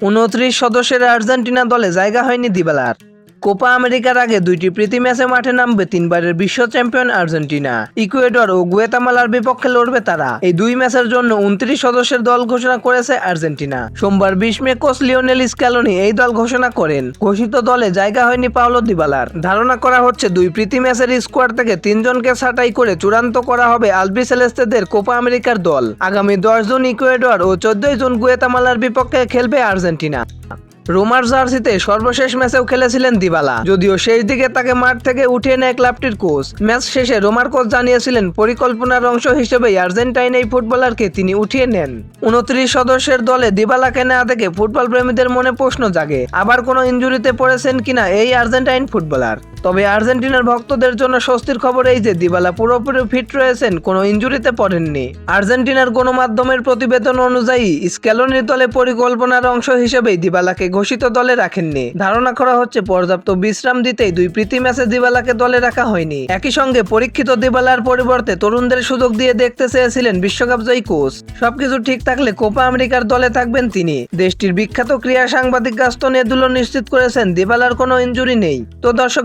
উনত্রিশ সদস্যের আর্জেন্টিনা দলে জায়গা হয়নি দিবালার। কোপা আমেরিকার আগে দুইটি প্রীতি ম্যাচে মাঠে নামবে তিনবারের বিশ্ব চ্যাম্পিয়ন আর্জেন্টিনা। ইকুয়েডর ও গুয়েতামালার বিপক্ষে লড়বে তারা। এই দুই ম্যাচের জন্য উনত্রিশ সদস্যের দল ঘোষণা করেছে আর্জেন্টিনা। সোমবার বিশ মে কোচ লিওনেল স্ক্যালোনি এই দল ঘোষণা করেন, ঘোষিত দলে জায়গা হয়নি পাওলো দিবালার। ধারণা করা হচ্ছে দুই প্রীতি ম্যাচের স্কোয়াড থেকে তিনজনকে ছাঁটাই করে চূড়ান্ত করা হবে আলবি সেলেস্তেদের কোপা আমেরিকার দল। আগামী দশ জুন ইকুয়েডর ও চোদ্দই জুন গুয়েতামালার বিপক্ষে খেলবে আর্জেন্টিনা। রোমার জার্সিতে সর্বশেষ ম্যাচেও খেলেছিলেন দিবালা। যদিও শেষ দিকে তাকে মাঠ থেকে উঠিয়ে নেয় ক্লাবটির কোচ। ম্যাচ শেষে রোমার কোচ জানিয়েছিলেন, পরিকল্পনার অংশ হিসেবে আর্জেন্টাইন এই ফুটবলারকে তিনি উঠিয়ে নেন। উনত্রিশ সদস্যের দলে দিবালাকে না দেখে ফুটবল প্রেমীদের মনে প্রশ্ন জাগে, আবার কোনো ইঞ্জুরিতে পড়েছেন কিনা এই আর্জেন্টাইন ফুটবলার? তবে আর্জেন্টিনার ভক্তদের জন্য স্বস্তির খবর এই যে, দিবালা পুরোপুরি ফিট রয়েছেন, কোনো ইঞ্জুরিতে পড়েননি। আর্জেন্টিনার গণমাধ্যমের প্রতিবেদন অনুযায়ী, স্ক্যালোনির দলে পরিকল্পনার অংশ হিসেবেই দিবালাকে ঘোষিত দলে রাখেননি। ধারণা করা হচ্ছে, পর্যাপ্ত বিশ্রাম দিতেই দুই প্রীতি ম্যাচে দিবালাকে দলে রাখা হয়নি। একই সঙ্গে পরীক্ষিত দিবালার পরিবর্তে তরুণদের সুযোগ দিয়ে দেখতে চেয়েছিলেন বিশ্বকাপ জয়ী কোচ। সবকিছু ঠিক থাকলে কোপা আমেরিকার দলে থাকবেন তিনি। দেশটির বিখ্যাত ক্রীড়া সাংবাদিক গাস্তন এদুলো নিশ্চিত করেছেন, দিবালার কোনো ইঞ্জুরি নেই। তো দর্শক